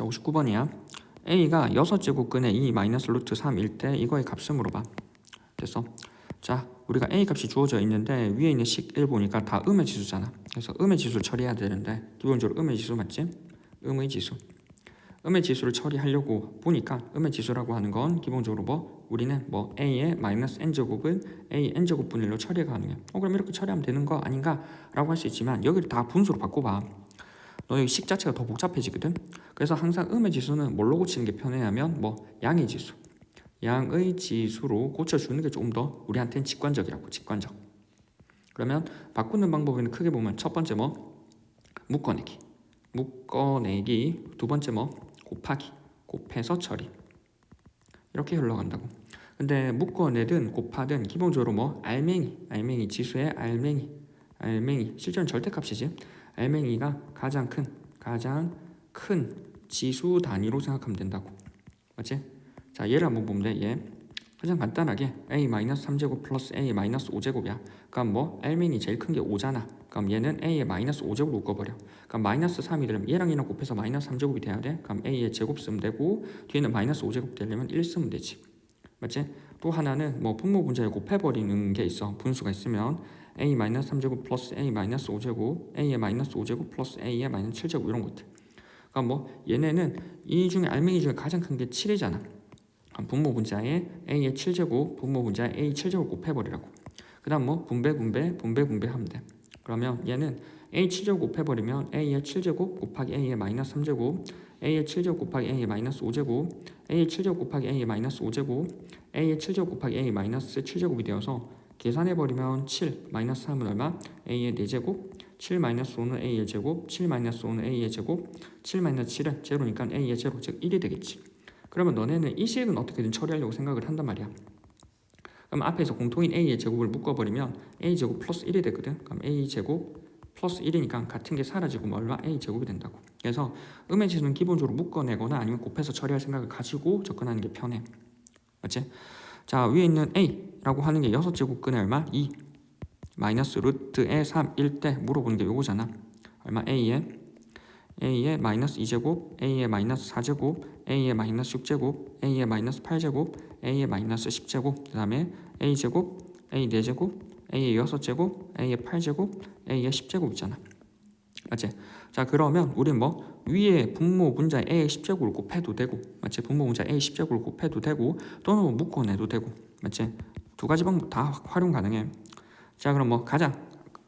자 59번이야. a가 6제곱근의 2 마이너스 루트 3일 때 이거의 값을 물어봐. 됐어. 자 우리가 a 값이 주어져 있는데 위에 있는 식 1 보니까 다 음의 지수잖아. 그래서 음의 지수를 처리해야 되는데 기본적으로 음의 지수 맞지? 음의 지수. 음의 지수를 처리하려고 보니까 음의 지수라고 하는 건 기본적으로 뭐 우리는 뭐 a의 마이너스 n 제곱은 a n 제곱 분의 1로 처리가 가능해. 어 그럼 이렇게 처리하면 되는 거 아닌가라고 할 수 있지만 여기를 다 분수로 바꿔봐. 너 여기 식 자체가 더 복잡해지거든. 그래서 항상 음의 지수는 뭘로 고치는 게 편해하면 뭐 양의 지수, 양의 지수로 고쳐주는 게 조금 더 우리한테는 직관적이라고 직관적. 그러면 바꾸는 방법에는 크게 보면 첫 번째 뭐 묶어내기, 묶어내기. 두 번째 뭐 곱하기, 곱해서 처리. 이렇게 흘러간다고. 근데 묶어내든 곱하든 기본적으로 뭐 알맹이, 알맹이 지수의 알맹이, 알맹이 실제는 절대값이지. 알맹이가 가장 큰, 가장 큰 지수 단위로 생각하면 된다고. 맞지? 자, 얘를 한번 보면 돼. 얘. 가장 간단하게 a-3제곱 플러스 a-5제곱이야. 그럼 뭐 알맹이 제일 큰 게 5잖아. 그럼 얘는 a의 마이너스 5제곱 묶어버려. 그럼 마이너스 3이 되려면 얘랑 얘랑 곱해서 마이너스 3제곱이 돼야 돼. 그럼 a의 제곱 쓰면 되고 뒤에는 마이너스 5제곱 되려면 1 쓰면 되지. 맞지? 또 하나는 뭐 분모 분자에 곱해버리는 게 있어. 분수가 있으면 a 마이너스 3제곱 플러스 a 마이너스 5제곱 a의 마이너스 5제곱 플러스 a의 마이너스 7제곱 이런 것들. 그러니까 뭐 얘네는 이 중에 알맹이 중에 가장 큰 게 7이잖아. 그럼 분모 분자에 a의 7제곱 분모 분자에 a 7제곱 곱해버리라고. 그 다음 뭐 분배 분배 분배 분배 하면 돼. 그러면 얘는 a 7제곱 곱해버리면 a의 7제곱 곱하기 a의 마이너스 3제곱 a의 7제곱 곱하기 a의 마이너스 5제곱 a의 7제곱 곱하기 a의 마이너스 5제곱 a의 7제곱 곱하기 a의 마이너스 7제곱이 되어서 계산해버리면 7 마이너스 3은 얼마? a의 4제곱. 7 마이너스 5는 a의 제곱. 7 마이너스 5는 a의 제곱. 7 마이너스 7은 제로니까 a의 제로 즉 1이 되겠지. 그러면 너네는 이 식은 어떻게든 처리하려고 생각을 한단 말이야. 그럼 앞에서 공통인 a의 제곱을 묶어버리면 a 제곱 플러스 1이 되거든. 그럼 a 제곱 플러스 1이니까 같은 게 사라지고 뭐 얼마? A 제곱이 된다고. 그래서 음의 지수는 기본적으로 묶어내거나 아니면 곱해서 처리할 생각을 가지고 접근하는 게 편해. 맞지? 자 위에 있는 a라고 하는 게 6제곱근의 얼마? 2 마이너스 루트의 3일 때 물어보는 게 요거잖아. 얼마? a의 a의 마이너스 2제곱 a의 마이너스 4제곱 a의 마이너스 6제곱 a의 마이너스 8제곱 a의 마이너스 10제곱 그 다음에 a제곱 a 4제곱 a의 6제곱 a의 8제곱 a의 10제곱 있잖아 맞지? 자 그러면 우리 뭐 위에 분모 분자 a의 10제곱을 곱해도 되고 맞지? 분모 분자 a의 10제곱을 곱해도 되고 또는 뭐 묶어내도 되고 맞지? 두 가지 방법 다 활용 가능해 자 그럼 뭐 가장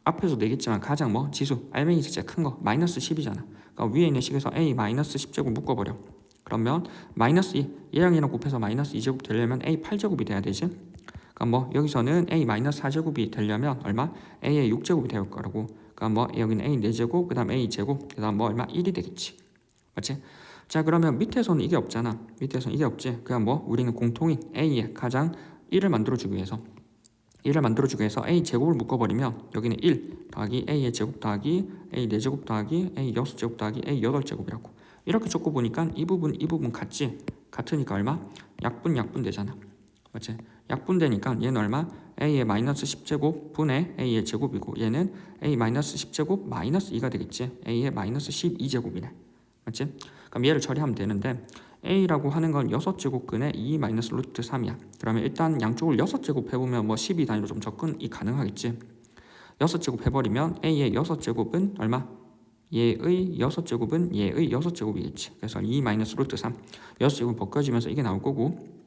앞에서 내겠지만 가장 뭐 지수 알맹이 진짜 큰거 마이너스 10이잖아 그러니까 위에 있는 식에서 a 마이너스 10제곱 묶어버려 그러면 마이너스 2 얘랑 얘랑 곱해서 마이너스 2제곱 되려면 a 8제곱이 돼야 되지 그러니까 뭐 여기서는 a 마이너스 4제곱이 되려면 얼마? a의 6제곱이 될 거라고 그러니까 뭐 여기는 a 4제곱 그 다음 a 제곱 그 다음 뭐 얼마? 1이 되겠지 맞지? 자 그러면 밑에서는 이게 없잖아 밑에서는 이게 없지 그냥 뭐 우리는 공통인 a의 가장 1을 만들어주기 위해서 1을 만들어주기 위해서 a 제곱을 묶어버리면 여기는 1 더하기 a의 제곱 더하기 a 4제곱 더하기 a 6제곱 더하기 a 8제곱이라고 이렇게 적고 보니까 이 부분 이 부분 같지 같으니까 얼마? 약분 약분 되잖아 맞지? 약분되니까 얘는 얼마? a의 마이너스 10제곱 분의 a의 제곱이고 얘는 a 마이너스 10제곱 마이너스 2가 되겠지 a의 마이너스 12제곱이네 맞지? 그럼 얘를 처리하면 되는데 a라고 하는 건 6제곱근의 2 마이너스 루트 3이야 그러면 일단 양쪽을 6제곱 해보면 뭐 12 단위로 좀 접근이 가능하겠지 6제곱 해버리면 a의 6제곱은 얼마? 얘의 6제곱은 얘의 6제곱이겠지 그래서 2 마이너스 루트 3 6제곱 벗겨지면서 이게 나올 거고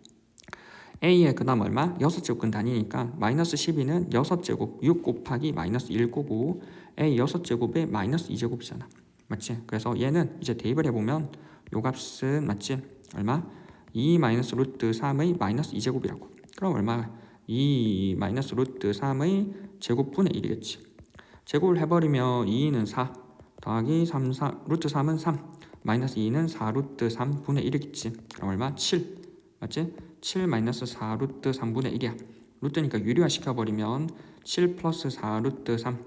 a의 그 다음 얼마? 6제곱근 단위니까 마이너스 12는 6제곱 6 곱하기 마이너스 1 거고 a 6제곱에 마이너스 2제곱이잖아 맞지? 그래서 얘는 이제 대입을 해보면 요 값은 맞지? 얼마? 2 마이너스 루트 3의 마이너스 2제곱이라고 그럼 얼마? 2 마이너스 루트 3의 제곱분의 1이겠지 제곱을 해버리면 2는 4 더하기 3, 4 루트 3은 3 마이너스 2는 4 루트 3분의 1이겠지 그럼 얼마? 7 맞지? 7 마이너스 4 루트 3분의 1이야. 루트니까 유리화 시켜버리면 7 플러스 4 루트 3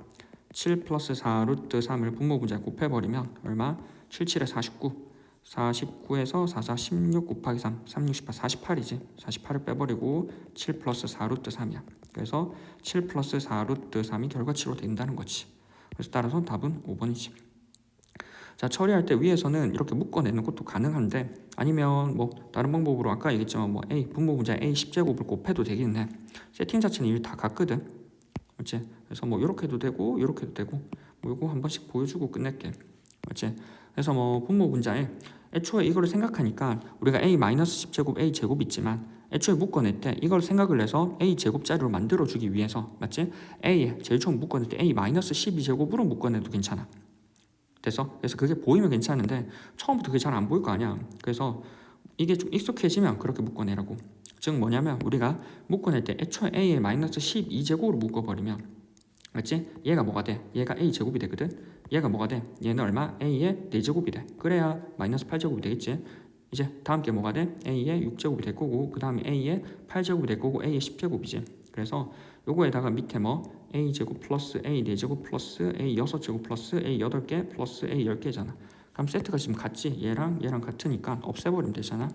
7 플러스 4 루트 3을 분모 분자에 곱해버리면 얼마? 7, 7에 49 49에서 4, 4, 16 곱하기 3 3, 6, 18, 48이지. 48을 빼버리고 7 플러스 4 루트 3이야. 그래서 7 플러스 4 루트 3이 결과치로 된다는 거지. 그래서 따라서 답은 5번이지 자 처리할 때 위에서는 이렇게 묶어내는 것도 가능한데 아니면 뭐 다른 방법으로 아까 얘기했지만 뭐 a 분모 문자 a 10제곱을 곱해도 되긴 해 세팅 자체는 이미 다 갔거든. 그렇지? 그래서 뭐 이렇게 해도 되고 이렇게 해도 되고 뭐 이거 한 번씩 보여주고 끝낼게. 그렇지? 그래서 뭐 분모 문자에 애초에 이거를 생각하니까 우리가 a 마이너스 10제곱 a 제곱 있지만 애초에 묶어낼 때 이걸 생각을 해서 a 제곱자리로 만들어주기 위해서. 맞지? a 제일 처음 묶어낼 때 a 마이너스 12제곱으로 묶어내도 괜찮아 돼서 그래서 그게 보이면 괜찮은데 처음부터 그게 잘 안 보일 거 아니야 그래서 이게 좀 익숙해지면 그렇게 묶어내라고 즉 뭐냐면 우리가 묶어낼 때 애초에 a의 마이너스 12제곱으로 묶어버리면 맞지? 얘가 뭐가 돼? 얘가 a 제곱이 되거든 얘가 뭐가 돼? 얘는 얼마? a의 4제곱이 돼 그래야 마이너스 8제곱이 되겠지 이제 다음 게 뭐가 돼? a의 6제곱이 될 거고 그 다음에 a의 8제곱이 될 거고 a의 10제곱이지 그래서 요거에다가 밑에 뭐 a 제곱 플러스 a 4제곱 플러스 a 6제곱 플러스 a 8개 플러스 a 10개잖아. 그럼 세트가 지금 같지 얘랑 얘랑 같으니까 없애버리면 되잖아.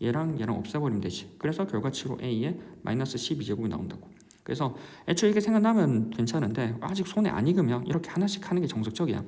얘랑 얘랑 없애버리면 되지. 그래서 결과치로 a의 마이너스 12제곱이 나온다고. 그래서 애초에 이게 생각나면 괜찮은데 아직 손에 안 익으면 이렇게 하나씩 하는 게 정석적이야